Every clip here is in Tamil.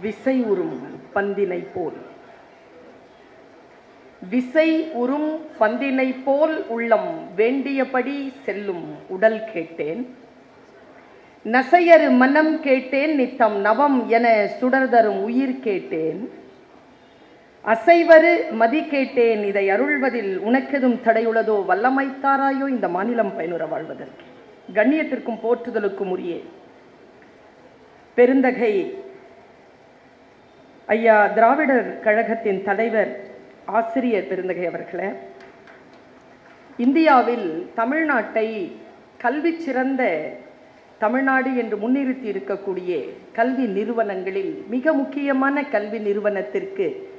விசை உறும் பந்தினை போல். விசை உறும் பந்தினை போல் உள்ளம் வேண்டியபடி செல்லும் உடல் கேட்டேன். நசையரு மனம் கேட்டேன் நித்தம் நவம் என சுடர்தரும் உயிர் கேட்டேன். அசைவரு மதி கேட்டேன் இதை அருள்வதில் உனக்கெதும் தடையுள்ளதோ வல்லமைத்தாராயோ இந்த மாநிலம் பயனுற வாழ்வதற்கு. கண்ணியத்திற்கும் போற்றுதலுக்கும் உரிய. பெருந்தகை ஐயா திராவிடர் கழகத்தின் தலைவர் ஆசிரியர் பெருந்தகை அவர்களே. இந்தியாவில் தமிழ்நாட்டை கல்வி சிறந்த தமிழ்நாடு என்று முன்னிறுத்தி இருக்கக்கூடிய கல்வி நிறுவனங்களில் மிக முக்கியமான கல்வி நிறுவனத்திற்கு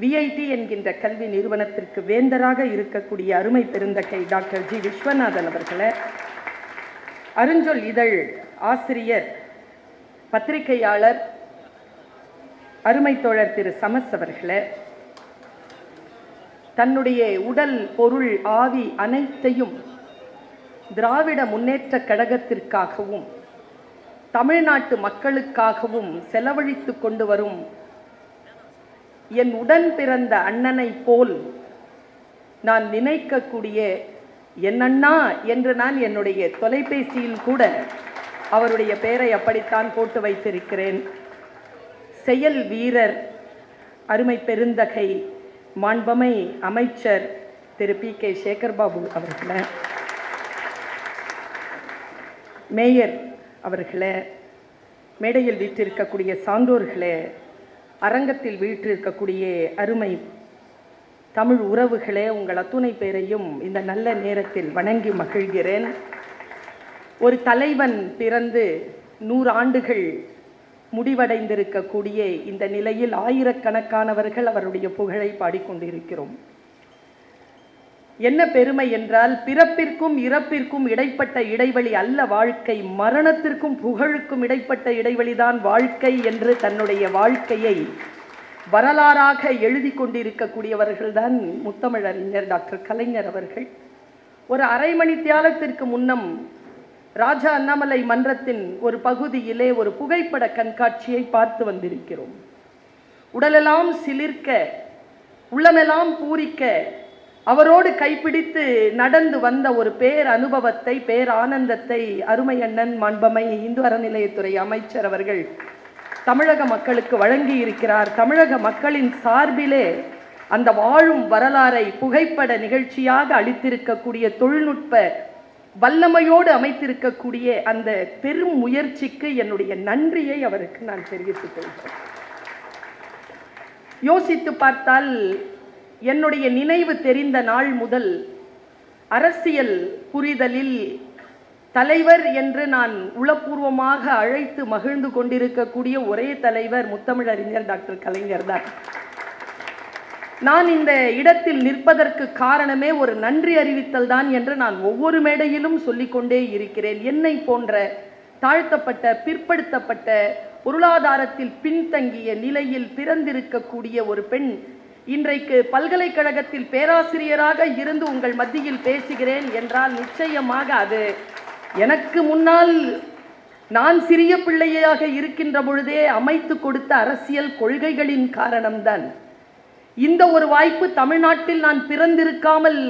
விஐடி என்கின்ற கல்வி நிறுவனத்திற்கு வேந்தராக இருக்கக்கூடிய அருமை பெருந்தகை டாக்டர் ஜி. விஸ்வநாதன் அவர்களே. அருஞ்சொல் இதழ் ஆசிரியர் பத்திரிகையாளர் அருமை தோழர் திரு சமஸ் அவர்களே தன்னுடைய உடல் பொருள் ஆவி அனைத்தையும் திராவிட முன்னேற்ற கழகத்திற்காகவும் தமிழ்நாட்டு மக்களுக்காகவும் செலவழித்து கொண்டு வரும் என் உடன் பிறந்த அண்ணனை போல் நான் நினைக்கக்கூடிய என்னண்ணா என்று நான் என்னுடைய தொலைபேசியில் கூட அவருடைய பெயரை அப்படித்தான் போட்டு வைத்திருக்கிறேன். செயல் வீரர் அருமை பெருந்தகை மாண்பமை அமைச்சர் திரு பி. கே. சேகர்பாபு அவர்களே மேயர் அவர்களே மேடையில் வீற்றிருக்கக்கூடிய சான்றோர்களே அரங்கத்தில் வீற்றிருக்கக்கூடிய அருமை தமிழ் உறவுகளே உங்கள் அத்துணை பேரையும் இந்த நல்ல நேரத்தில் வணங்கி மகிழ்கிறேன். ஒரு தலைவன் பிறந்து நூறு ஆண்டுகள் முடிவடைந்திருக்கக்கூடிய இந்த நிலையில் ஆயிரக்கணக்கானவர்கள் அவருடைய புகழை பாடிக்கொண்டிருக்கிறோம். என்ன பெருமை என்றால் பிறப்பிற்கும் இறப்பிற்கும் இடைப்பட்ட இடைவெளி அல்ல வாழ்க்கை. மரணத்திற்கும் புகழுக்கும் இடைப்பட்ட இடைவெளிதான் வாழ்க்கை என்று தன்னுடைய வாழ்க்கையை வரலாறாக எழுதி கொண்டிருக்கக்கூடியவர்கள்தான் முத்தமிழறிஞர் டாக்டர் கலைஞர் அவர்கள். ஒரு அரை மணி தியாலத்திற்கு முன்னம் ராஜா அண்ணாமலை மன்றத்தின் ஒரு பகுதியிலே ஒரு புகைப்பட கண்காட்சியை பார்த்து வந்திருக்கிறோம். உடலெல்லாம் சிலிர்க்க உள்ளமெல்லாம் பூரிக்க அவரோடு கைப்பிடித்து நடந்து வந்த ஒரு பேர் அனுபவத்தை பேர் ஆனந்தத்தை அருமை அண்ணன் மாண்பமை இந்து அறநிலையத்துறை அமைச்சர் அவர்கள் தமிழக மக்களுக்கு வழங்கி இருக்கிறார் தமிழக மக்களின் சார்பிலே அந்த வாழும் வரலாறை புகைப்பட நிகழ்ச்சியாக அளித்திருக்கக்கூடிய தொழில்நுட்ப வல்லமையோடு அமைத்திருக்கக்கூடிய அந்த பெரும் முயற்சிக்கு என்னுடைய நன்றியை அவருக்கு நான் தெரிவித்துக் கொள்கிறேன். யோசித்து பார்த்தால் என்னுடைய நினைவு தெரிந்த நாள் முதல் அரசியல் புரிதலில் தலைவர் என்று நான் உளப்பூர்வமாக அழைத்து மகிழ்ந்து கொண்டிருக்கக்கூடிய ஒரே தலைவர் முத்தமிழறிஞர் டாக்டர் கலைஞர் தான். நான் இந்த இடத்தில் நிற்பதற்கு காரணமே ஒரு நன்றி அறிவித்தல் தான் என்று நான் ஒவ்வொரு மேடையிலும் சொல்லிக்கொண்டே இருக்கிறேன். என்னை போன்ற தாழ்த்தப்பட்ட பிற்படுத்தப்பட்ட பொருளாதாரத்தில் பின்தங்கிய நிலையில் பிறந்திருக்கக்கூடிய ஒரு பெண் இன்றைக்கு பல்கலைக்கழகத்தில் பேராசிரியராக இருந்து உங்கள் மத்தியில் பேசுகிறேன் என்றால் நிச்சயமாக அது எனக்கு முன்னால் நான் சிறிய பிள்ளையாக இருக்கின்ற பொழுதே அமைத்து கொடுத்த அரசியல் கொள்கைகளின் காரணம்தான். இந்த ஒரு வாய்ப்பு தமிழ்நாட்டில் நான் பிறந்திருக்காமல்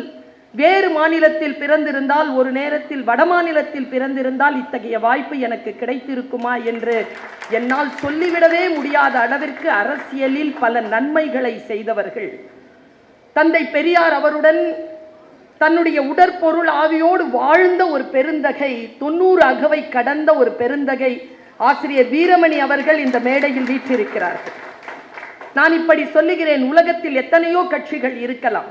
வேறு மாநிலத்தில் பிறந்திருந்தால் ஒரு நேரத்தில் வடமாநிலத்தில் பிறந்திருந்தால் இத்தகைய வாய்ப்பு எனக்கு கிடைத்திருக்குமா என்று என்னால் சொல்லிவிடவே முடியாத அளவிற்கு அரசியலில் பல நன்மைகளை செய்தவர்கள். தந்தை பெரியார் அவருடன் தன்னுடைய உடற்பொருள் ஆவியோடு வாழ்ந்த ஒரு பெருந்தகை தொண்ணூறு அகவை கடந்த ஒரு பெருந்தகை ஆசிரியர் வீரமணி அவர்கள் இந்த மேடையில் வீற்றிருக்கிறார்கள். நான் இப்படி சொல்லுகிறேன் உலகத்தில் எத்தனையோ கட்சிகள் இருக்கலாம்.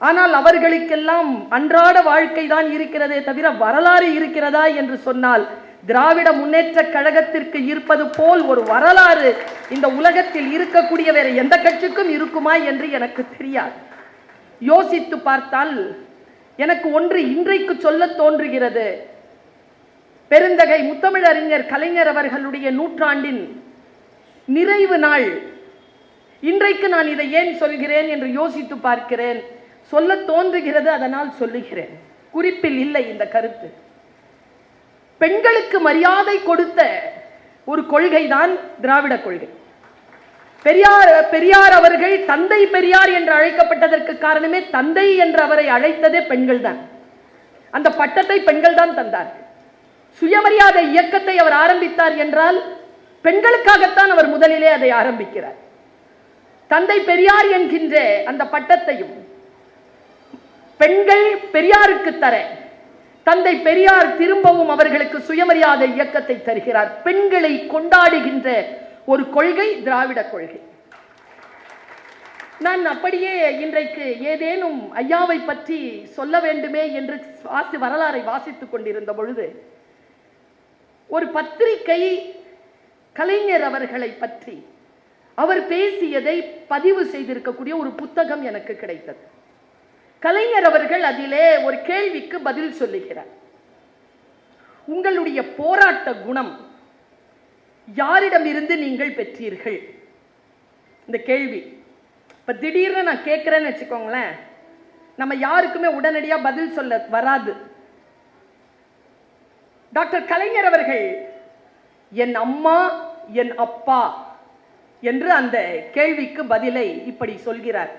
ஆனால் அவர்களுக்கெல்லாம் அன்றாட வாழ்க்கை தான் இருக்கிறதே தவிர வரலாறு இருக்கிறதா என்று சொன்னால் திராவிட முன்னேற்ற கழகத்திற்கு இருப்பது போல் ஒரு வரலாறு இந்த உலகத்தில் இருக்கக்கூடிய வேற எந்த கட்சிக்கும் இருக்குமா என்று எனக்கு தெரியாது. யோசித்து பார்த்தால் எனக்கு ஒன்று இன்றைக்கு சொல்ல தோன்றுகிறது. பெருந்தகை முத்தமிழறிஞர் கலைஞர் அவர்களுடைய நூற்றாண்டின் நிறைவு நாள் இன்றைக்கு நான் இதை ஏன் சொல்கிறேன் என்று யோசித்து பார்க்கிறேன். சொல்ல தோன்றுகிறது அதனால் சொல்லுகிறேன். குறிப்பில் இல்லை இந்த கருத்து. பெண்களுக்கு மரியாதை கொடுத்த ஒரு கொள்கை தான் திராவிட கொள்கை. பெரியார் பெரியார் அவர்கள் தந்தை பெரியார் என்று அழைக்கப்பட்டதற்கு காரணமே தந்தை என்று அவரை அழைத்ததே பெண்கள் தான் அந்த பட்டத்தை பெண்கள் தான் தந்தார்கள். சுயமரியாதை இயக்கத்தை அவர் ஆரம்பித்தார் என்றால் பெண்களுக்காகத்தான் அவர் முதலிலே அதை ஆரம்பிக்கிறார். தந்தை பெரியார் என்கின்ற அந்த பட்டத்தையும் பெண்கள் பெரியாருக்கு தர தந்தை பெரியார் திரும்பவும் அவர்களுக்கு சுயமரியாதை இயக்கத்தை தருகிறார். பெண்களை கொண்டாடுகின்ற ஒரு கொள்கை திராவிட கொள்கை. நான் அப்படியே இன்றைக்கு ஏதேனும் ஐயாவை பற்றி சொல்ல வேண்டுமே என்று வாசி வரலாறை வாசித்துக் கொண்டிருந்த பொழுது ஒரு பத்திரிகை கலைஞர் அவர்களை பற்றி அவர் பேசியதை பதிவு செய்திருக்கக்கூடிய ஒரு புத்தகம் எனக்கு கிடைத்தது. கலைஞர் அவர்கள் அதிலே ஒரு கேள்விக்கு பதில் சொல்லுகிறார். உங்களுடைய போராட்ட குணம் யாரிடமிருந்து நீங்கள் பெற்றீர்கள்? இந்த கேள்வி. இப்ப திடீர்னு நான் கேட்கிறேன்னு வச்சுக்கோங்களேன். நம்ம யாருக்குமே உடனடியாக பதில் சொல்ல வராது. டாக்டர் கலைஞர் அவர்கள் என் அம்மா என் அப்பா என்று அந்த கேள்விக்கு பதிலை இப்படி சொல்கிறார்.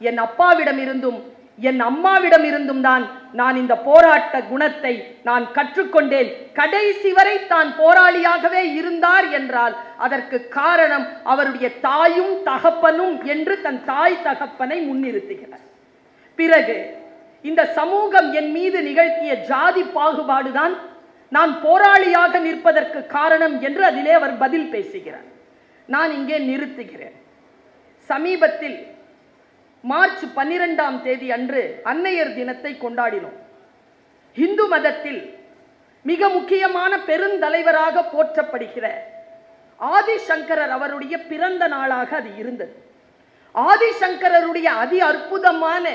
என் அப்பாவிடம் இருந்தும் என் அம்மாவிடம் இருந்தும் தான் நான் இந்த போராட்ட குணத்தை நான் கற்றுக்கொண்டேன். கடைசி வரை தான் போராளியாகவே இருந்தார் என்றால் அதற்கு காரணம் அவருடைய தாயும் தகப்பனும் என்று தன் தாய் தகப்பனை முன்னிறுத்துகிறார். பிறகு இந்த சமூகம் என் மீது நிகழ்த்திய ஜாதி பாகுபாடுதான் நான் போராளியாக நிற்பதற்கு காரணம் என்று அதிலே அவர் பதில் பேசுகிறார். நான் இங்கே நிறுத்துகிறேன். சமீபத்தில் மார்ச் பன்னிரெண்டாம் தேதி அன்று அன்னையர் தினத்தை கொண்டாடினோம். இந்து மதத்தில் மிக முக்கியமான பெருந்தலைவராக போற்றப்படுகிற ஆதிசங்கரர் அவருடைய பிறந்த நாளாக அது இருந்தது. ஆதிசங்கரருடைய அதி அற்புதமான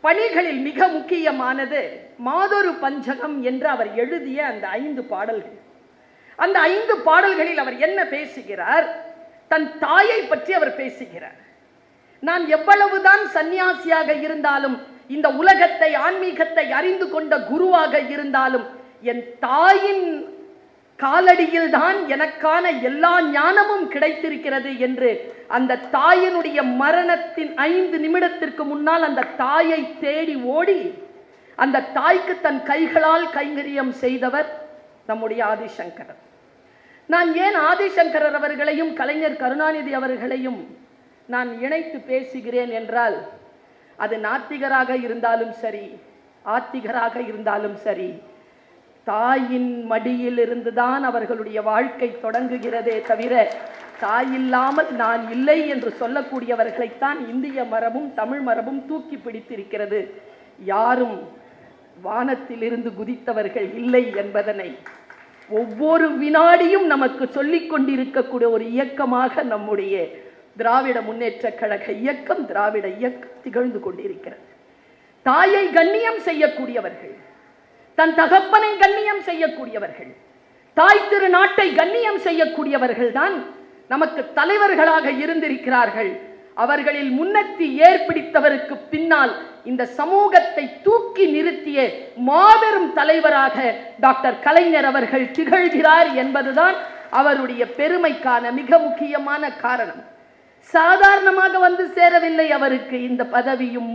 பணிகளில் மிக முக்கியமானது மாதொரு பஞ்சகம் என்று அவர் எழுதிய அந்த ஐந்து பாடல்கள். அந்த ஐந்து பாடல்களில் அவர் என்ன பேசுகிறார்? தன் தாயை பற்றி அவர் பேசுகிறார். நான் எவ்வளவுதான் சந்நியாசியாக இருந்தாலும் இந்த உலகத்தை ஆன்மீகத்தை அறிந்து கொண்ட குருவாக இருந்தாலும் என் தாயின் காலடியில் தான் எனக்கான எல்லா ஞானமும் கிடைத்திருக்கிறது என்று அந்த தாயினுடைய மரணத்தின் ஐந்து நிமிடத்திற்கு முன்னால் அந்த தாயை தேடி ஓடி அந்த தாய்க்கு தன் கைகளால் கைங்கரியம் செய்தவர் நம்முடைய ஆதிசங்கரன் நான் ஏன் ஆதிசங்கரர் அவர்களையும் கலைஞர் கருணாநிதி அவர்களையும் நான் இணைத்து பேசுகிறேன் என்றால் அது நாத்திகராக இருந்தாலும் சரி ஆத்திகராக இருந்தாலும் சரி தாயின் மடியில் இருந்துதான் அவர்களுடைய வாழ்க்கை தொடங்குகிறதே தவிர தாயில்லாமல் நான் இல்லை என்று சொல்லக்கூடியவர்களைத்தான் இந்திய மரபும் தமிழ் மரபும் தூக்கி பிடித்திருக்கிறது. யாரும் வானத்திலிருந்து குதித்தவர்கள் இல்லை என்பதனை ஒவ்வொரு வினாடியும் நமக்கு சொல்லிக் கொண்டிருக்கக்கூடிய ஒரு இயக்கமாக நம்முடைய திராவிட முன்னேற்ற கழக இயக்கம் திராவிட இயக்கம் திகழ்ந்து கொண்டிருக்கிறது. தாயை கண்ணியம் செய்யக்கூடியவர்கள் தன் தகப்பனை கண்ணியம் செய்யக்கூடியவர்கள் தாய் திரு நாட்டை கண்ணியம் செய்யக்கூடியவர்கள் தான் நமக்கு தலைவர்களாக இருந்திருக்கிறார்கள் அவர்களில் முன்னத்தி ஏற்பிடித்தவருக்கு பின்னால் இந்த சமூகத்தை தூக்கி நிறுத்திய மாபெரும் தலைவராக டாக்டர் கலைஞர் அவர்கள் திகழ்கிறார் என்பதுதான் அவருடைய பெருமைக்கான மிக முக்கியமான காரணம். சாதாரணமாக வந்து சேரவில்லை அவருக்கு இந்த பதவியும்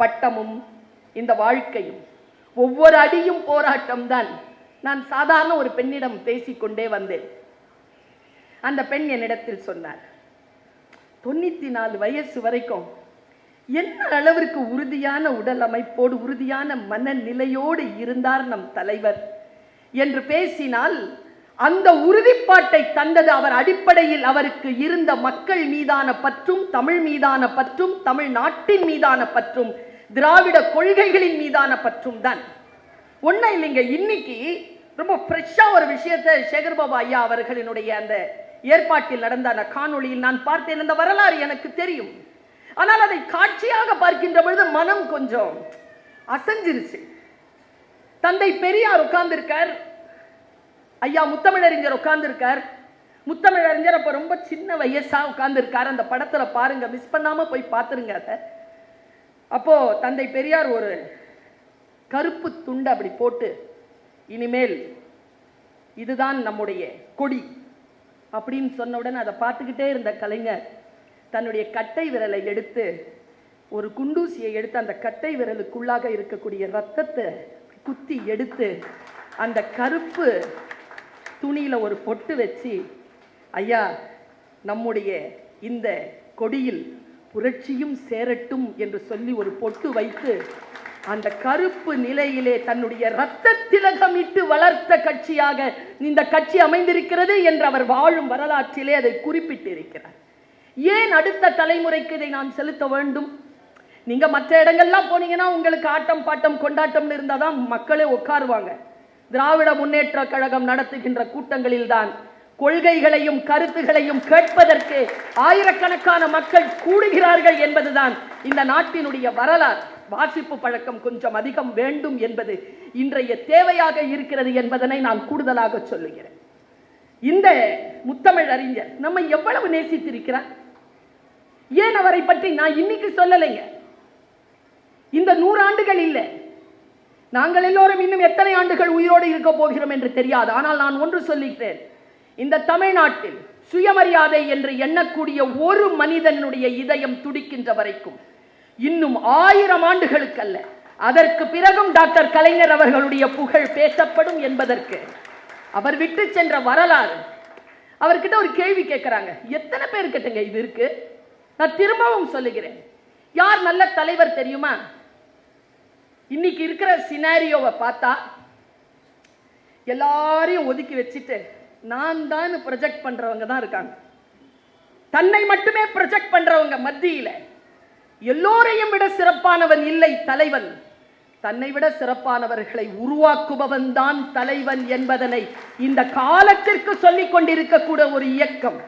பட்டமும் இந்த வாழ்க்கையும். ஒவ்வொரு அடியும் போராட்டம்தான் நான் சாதாரண ஒரு பெண்ணிடம் பேசிக்கொண்டே வந்தேன். அந்த பெண் என்னிடத்தில் சொன்னார் தொண்ணூத்தி நாலு வயசு வரைக்கும் என்ன அளவிற்கு உறுதியான உடல் அமைப்போடு உறுதியான மனநிலையோடு இருந்தார் நம் தலைவர் என்று பேசினால் அந்த உறுதிப்பாட்டை தந்தது அவர் அடிப்படையில் அவருக்கு இருந்த மக்கள் மீதான பற்றும் தமிழ் மீதான பற்றும் தமிழ் நாட்டின் மீதான பற்றும் திராவிட கொள்கைகளின் மீதான பற்றும் தான். ஒன்றும் இல்லைங்க இன்னைக்கு ரொம்ப ஃப்ரெஷ்ஷாக ஒரு விஷயத்தை சேகர்பாபு ஐயா அவர்களினுடைய அந்த ஏற்பாட்டில் நடந்த அந்த காணொளியில் நான் பார்த்தேன் அந்த வரலாறு எனக்கு தெரியும். ஆனால் அதை காட்சியாக பார்க்கின்ற பொழுது மனம் கொஞ்சம் அசைஞ்சிருச்சு. தந்தை பெரியார் உட்கார்ந்திருக்கார். ஐயா முத்தமிழறிஞர் உட்கார்ந்திருக்கார். முத்தமிழறிஞர் அப்போ ரொம்ப சின்ன வயசாக உட்கார்ந்துருக்கார். அந்த படத்தில் பாருங்க மிஸ் பண்ணாமல் போய் பார்த்துருங்க அதை. அப்போ தந்தை பெரியார் ஒரு கருப்பு துண்டு அப்படி போட்டு இனிமேல் இதுதான் நம்முடைய கொடி. அப்படின்னு சொன்னவுடன் அதை பார்த்துக்கிட்டே இருந்த கலைஞர் தன்னுடைய கட்டை விரலை எடுத்து ஒரு குண்டூசியை எடுத்து அந்த கட்டை விரலுக்குள்ளாக இருக்கக்கூடிய ரத்தத்தை குத்தி எடுத்து அந்த கருப்பு துணியில் ஒரு பொட்டு வச்சு ஐயா நம்முடைய இந்த கொடியில் புரட்சியும் சேரட்டும் என்று சொல்லி ஒரு பொட்டு வைத்து அந்த கருப்பு நிலையிலே தன்னுடைய இரத்த திலகமிட்டு வளர்த்த கட்சியாக இந்த கட்சி அமைந்திருக்கிறது என்று அவர் வாழும் வரலாற்றிலே அதை குறிப்பிட்டிருக்கிறார். ஏன் அடுத்த தலைமுறைக்கு இதை நாம் செலுத்த வேண்டும்? நீங்க மற்ற இடங்கள்லாம் போனீங்கன்னா உங்களுக்கு ஆட்டம் பாட்டம் கொண்டாட்டம்னு இருந்தால் தான் மக்களே உட்காருவாங்க. திராவிட முன்னேற்ற கழகம் நடத்துகின்ற கூட்டங்களில் தான் கொள்கைகளையும் கருத்துகளையும் கேட்பதற்கு ஆயிரக்கணக்கான மக்கள் கூடுகிறார்கள் என்பதுதான் இந்த நாட்டினுடைய வரலாறு. வாசிப்பு பழக்கம் கொஞ்சம் அதிகம் வேண்டும் என்பது இன்றைய தேவையாக இருக்கிறது என்பதனை நான் கூடுதலாக சொல்லுகிறேன். இந்த முத்தமிழ் அறிஞர் நம்மை எவ்வளவு நேசித்திருக்கிறார்? ஏன் அவரை பற்றி நான் இன்னைக்கு சொல்லலைங்க? இந்த நூறாண்டுகள் இல்லை. நாங்கள் எல்லோரும் இன்னும் எத்தனை ஆண்டுகள் உயிரோடு இருக்க போகிறோம் என்று தெரியாது. ஆனால் நான் ஒன்று சொல்லிக்கிறேன். இந்த தமிழ்நாட்டில் சுயமரியாதை என்று எண்ணக்கூடிய ஒரு மனிதனுடைய இதயம் துடிக்கின்ற வரைக்கும் இன்னும் ஆயிரம் ஆண்டுகளுக்கு அல்ல அதற்கு பிறகும் டாக்டர் கலைஞர் அவர்களுடைய புகழ் பேசப்படும் என்பதற்கு. அவர் விட்டு சென்ற வரலாறு. அவர்கிட்ட ஒரு கேள்வி கேட்குறாங்க. எத்தனை பேர் கிட்டங்க இது இருக்கு? நான் திரும்பவும் சொல்லுகிறேன். யார் நல்ல தலைவர் தெரியுமா? இன்னைக்கு இருக்கிற சினாரியோவை பார்த்தா எல்லாரையும் ஒதுக்கி வச்சுட்டு நான் தான் ப்ரொஜெக்ட் பண்ணுறவங்க தான் இருக்காங்க. தன்னை மட்டுமே ப்ரொஜெக்ட் பண்றவங்க மத்தியில் எல்லோரையும் விட சிறப்பானவன் இல்லை தலைவன். தன்னை விட சிறப்பானவர்களை உருவாக்குபவன் தான் தலைவன் என்பதனை இந்த காலத்திற்கு சொல்லிக் கொண்டிருக்கக்கூடிய ஒரு இயக்கம்.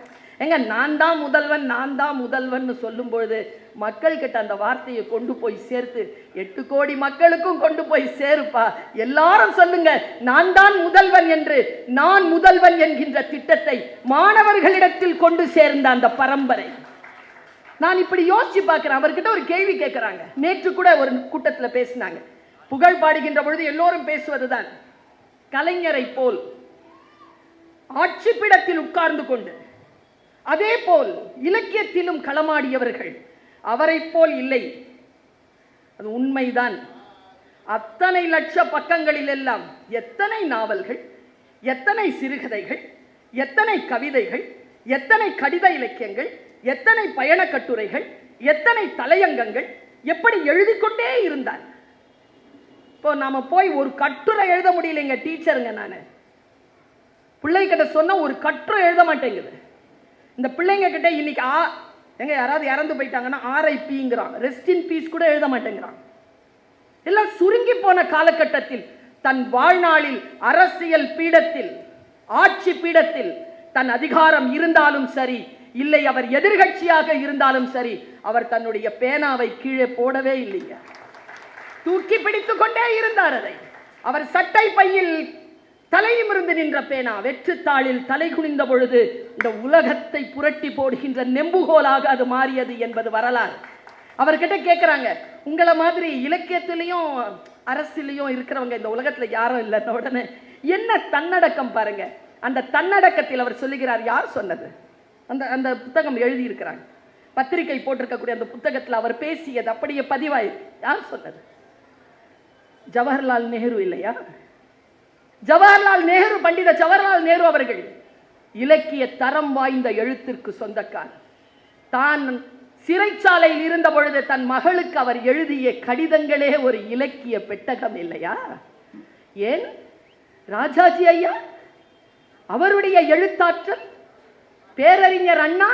எங்க நான் தான் முதல்வன் நான் தான் முதல்வன் சொல்லும் பொழுது மக்கள்கிட்ட அந்த வார்த்தையை கொண்டு போய் சேர்த்து எட்டு கோடி மக்களுக்கும் கொண்டு போய் சேருப்பா. எல்லாரும் சொல்லுங்க நான் தான் முதல்வன் என்று நான் முதல்வன் என்கின்ற திட்டத்தை மாணவர்களிடத்தில் கொண்டு சேர்ந்த அந்த பரம்பரை. நான் இப்படி யோசிச்சு பார்க்கிறேன். அவர்கிட்ட ஒரு கேள்வி கேட்குறாங்க நேற்று கூட ஒரு கூட்டத்துல பேசினாங்க. புகழ் பாடுகின்ற பொழுது எல்லோரும் பேசுவதுதான். கலைஞரை போல் ஆட்சிப்பிடத்தில் உட்கார்ந்து கொண்டு அதே போல் இலக்கியத்திலும் களமாடியவர்கள் அவரைப் போல் இல்லை. அது உண்மைதான். அத்தனை லட்ச பக்கங்களில் எல்லாம் எத்தனை நாவல்கள் எத்தனை சிறுகதைகள் எத்தனை கவிதைகள் எத்தனை கடித இலக்கியங்கள் எத்தனை பயண கட்டுரைகள் எத்தனை தலையங்கங்கள் எப்படி எழுதிக்கொண்டே இருந்தார். இப்போ நாம போய் ஒரு கட்டுரை எழுத முடியலைங்க டீச்சருங்க நான். பிள்ளைகிட்ட சொன்ன ஒரு கட்டுரை எழுத மாட்டேங்குது. இந்த பிள்ளைங்க கிட்ட இன்னைக்கு ஆ எங்க யாராவது இறந்து போயிட்டாங்கன்னா ஆர்ஐபிங்கிறான் ரெஸ்ட் இன் பீஸ் கூட எழுத மாட்டேங்கிறான் எல்லாம் சுருங்கி போன காலகட்டத்தில் தன் வாழ்நாளில் அரசியல் பீடத்தில் ஆட்சி பீடத்தில் தன் அதிகாரம் இருந்தாலும் சரி இல்லை அவர் எதிர்கட்சியாக இருந்தாலும் சரி அவர் தன்னுடைய பேனாவை கீழே போடவே இல்லைங்க. தூக்கி பிடித்து கொண்டே இருந்தார் அதை. அவர் சட்டை பையில் தலையுமிருந்து நின்ற பேனா வெற்றுத்தாளில் தலை குனிந்த பொழுது இந்த உலகத்தை புரட்டி போடுகின்ற நெம்புகோலாக அது மாறியது என்பது வரலாறு. அவர்கிட்ட கேட்குறாங்க உங்களை மாதிரி இலக்கியத்திலையும் அரசிலையும் இருக்கிறவங்க இந்த உலகத்தில் யாரும் இல்லைன்ன உடனே என்ன தன்னடக்கம் பாருங்க. அந்த தன்னடக்கத்தில் அவர் சொல்லுகிறார் யார் சொன்னது? அந்த அந்த புத்தகம் எழுதியிருக்கிறாங்க. பத்திரிகை போட்டிருக்கக்கூடிய அந்த புத்தகத்தில் அவர் பேசியது அப்படியே பதிவாய் யார் சொன்னது? ஜவஹர்லால் நேரு இல்லையா? ஜவஹர்லால் நேரு பண்டித ஜவஹர்லால் நேரு அவர்கள் இலக்கிய தரம் வாய்ந்த எழுத்திற்கு சொந்தக்கார் தான் சிறைச்சாலையில் இருந்த பொழுது தன் மகளுக்கு அவர் எழுதிய கடிதங்களே ஒரு இலக்கிய பெட்டகம் இல்லையா? ஏன்? ராஜாஜி ஐயா? அவருடைய எழுத்தாற்றல்? பேரறிஞர் அண்ணா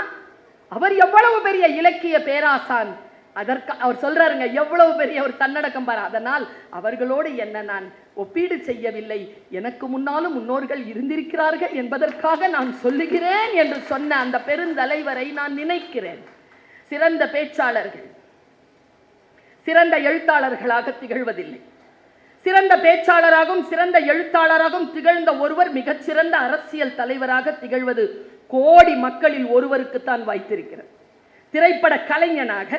அவர் எவ்வளவு பெரிய இலக்கிய பேராசான்? அதற்கு அவர் சொல்றாருங்க எவ்வளவு பெரிய ஒரு தன்னடக்கம் பாரு. அதனால் அவர்களோடு என்ன நான் ஒப்பீடு செய்யவில்லை. எனக்கு முன்னாலும் முன்னோர்கள் இருந்திருக்கிறார்கள் என்பதற்காக நான் சொல்லுகிறேன் என்று சொன்ன அந்த பெருந்தலைவரை நான் நினைக்கிறேன். சிறந்த பேச்சாளர்கள் சிறந்த எழுத்தாளர்களாக திகழ்வதில்லை. சிறந்த பேச்சாளராகவும் சிறந்த எழுத்தாளராகவும் திகழ்ந்த ஒருவர் மிகச்சிறந்த அரசியல் தலைவராக திகழ்வது கோடி மக்களில் ஒருவருக்குத்தான் வாய்த்திருக்கிறது. திரைப்பட கலைஞனாக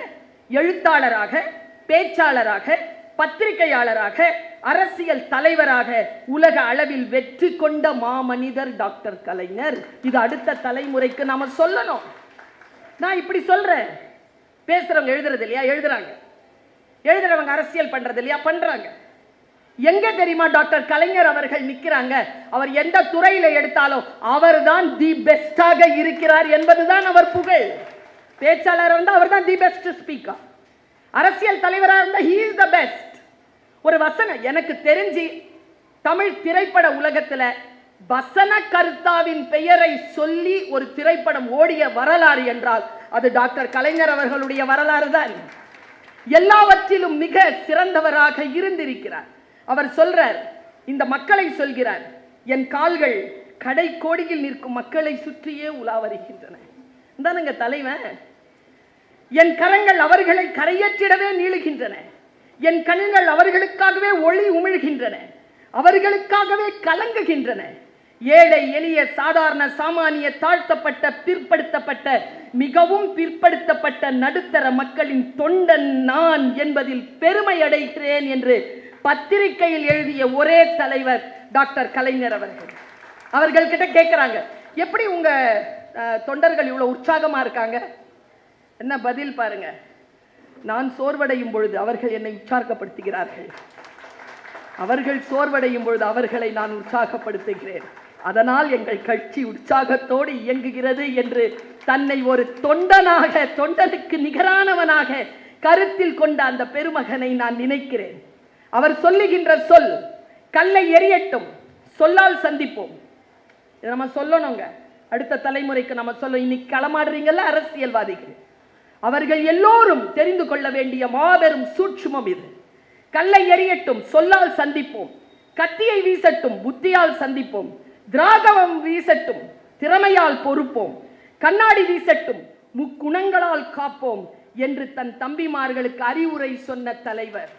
எழுத்தாளராக பேச்சாளராக பத்திரிகையாளராக அரசியல் தலைவராக உலக அளவில் வெற்றி கொண்ட மாமனிதர் டாக்டர் கலைஞர். இது அடுத்த தலைமுறைக்கு நாம சொல்லணும். நான் இப்படி சொல்றேன். பேசுறவங்க எழுதுறது இல்லையா? எழுதுறாங்க. எழுதுறவங்க அரசியல் பண்றது இல்லையா? பண்றாங்க. எங்க தெரியுமா டாக்டர் கலைஞர் அவர்கள் நிற்கிறாங்க அவர் எந்த துறையில் எடுத்தாலும் அவர் தான் தி பெஸ்டாக இருக்கிறார் என்பதுதான் அவர் புகழ். பேச்சாளர் வந்து அவர்தான் தி பெஸ்ட் ஸ்பீக்கர் அரசியல் தலைவராக இருந்தால் ஹீ இஸ் த பெஸ்ட் ஒரு வசனம் எனக்கு தெரிஞ்சு தமிழ் திரைப்பட உலகத்தில் வசன கர்த்தாவின் பெயரை சொல்லி ஒரு திரைப்படம் ஓடிய வரலாறு என்றால் அது டாக்டர் கலைஞர் அவர்களுடைய வரலாறு தான் எல்லாவற்றிலும் மிக சிறந்தவராக இருந்திருக்கிறார். அவர் சொல்றார் இந்த மக்களை சொல்கிறார் என் கால்கள் கடை கோடியில் நிற்கும் மக்களை சுற்றியே உலா வருகின்றன தானுங்க தலைவன் என் கரங்கள் அவர்களை கரையற்றிடவே நீளுகின்றன. என் கண்கள் அவர்களுக்காகவே ஒளி உமிழ்கின்றன. அவர்களுக்காகவே கலங்குகின்றன. ஏழை எளிய சாதாரண சாமானிய தாழ்த்தப்பட்ட பிற்படுத்தப்பட்ட மிகவும் பிற்படுத்தப்பட்ட நடுத்தர மக்களின் தொண்டன் நான் என்பதில் பெருமை அடைகிறேன் என்று பத்திரிகையில் எழுதிய ஒரே தலைவர் டாக்டர் கலைஞர் அவர்கள். அவர்கள் கிட்ட கேட்குறாங்க எப்படி உங்க தொண்டர்கள் இவ்வளோ உற்சாகமாக இருக்காங்க? என்ன பதில் பாருங்க. நான் சோர்வடையும் பொழுது அவர்கள் என்னை உற்சாகப்படுத்துகிறார்கள். அவர்கள் சோர்வடையும் பொழுது அவர்களை நான் உற்சாகப்படுத்துகிறேன். அதனால் எங்கள் கட்சி உற்சாகத்தோடு இயங்குகிறது என்று தன்னை ஒரு தொண்டனாக தொண்டனுக்கு நிகரானவனாக கருத்தில் கொண்ட அந்த பெருமகனை நான் நினைக்கிறேன். அவர் சொல்லுகின்ற சொல் கல்லை எரியட்டும் சொல்லால் சந்திப்போம். இதை நம்ம சொல்லணுங்க. அடுத்த தலைமுறைக்கு நம்ம சொல்ல இன்னைக்கு களமாடுறீங்கல்ல அரசியல்வாதிகள். அவர்கள் எல்லோரும் தெரிந்து கொள்ள வேண்டிய மாபெரும் சூட்சுமம் இது. கல்லை எறியட்டும் சொல்லால் சந்திப்போம். கத்தியை வீசட்டும் புத்தியால் சந்திப்போம். திராகவம் வீசட்டும் திறமையால் பொறுப்போம். கண்ணாடி வீசட்டும் முக்குணங்களால் காப்போம் என்று தன் தம்பிமார்களுக்கு அறிவுரை சொன்ன தலைவர்.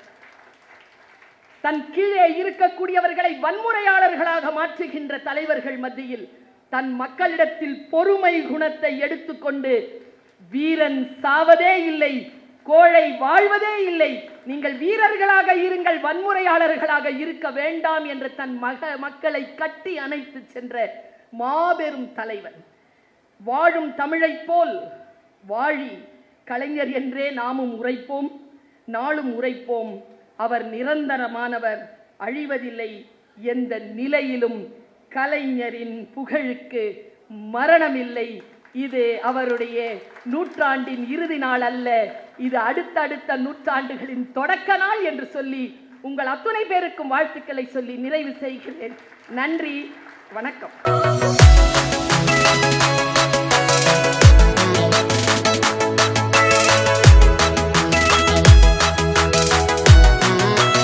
தன் கீழே இருக்கக்கூடியவர்களை வன்முறையாளர்களாக மாற்றுகின்ற தலைவர்கள் மத்தியில் தன் மக்களிடத்தில் பொறுமை குணத்தை எடுத்துக்கொண்டு வீரன் சாவதே இல்லை கோழை வாழ்வதே இல்லை நீங்கள் வீரர்களாக இருங்கள் வன்முறையாளர்களாக இருக்க வேண்டாம் என்று தன் மக மக்களை கட்டி அணைத்து சென்ற மாபெரும் தலைவன். வாழும் தமிழைப் போல் வாழி கலைஞர் என்றே நாமும் உரைப்போம் நாளும் உரைப்போம் அவர் நிரந்தரமானவர் அழிவதில்லை. எந்த நிலையிலும் கலைஞரின் புகழுக்கு மரணமில்லை. இது அவருடைய நூற்றாண்டின் இறுதி நாள் அல்ல. இது அடுத்தடுத்த நூற்றாண்டுகளின் தொடக்க நாள் என்று சொல்லி உங்கள் அத்துணை பேருக்கும் வாழ்த்துக்களை சொல்லி நிறைவு செய்கிறேன். நன்றி. வணக்கம்.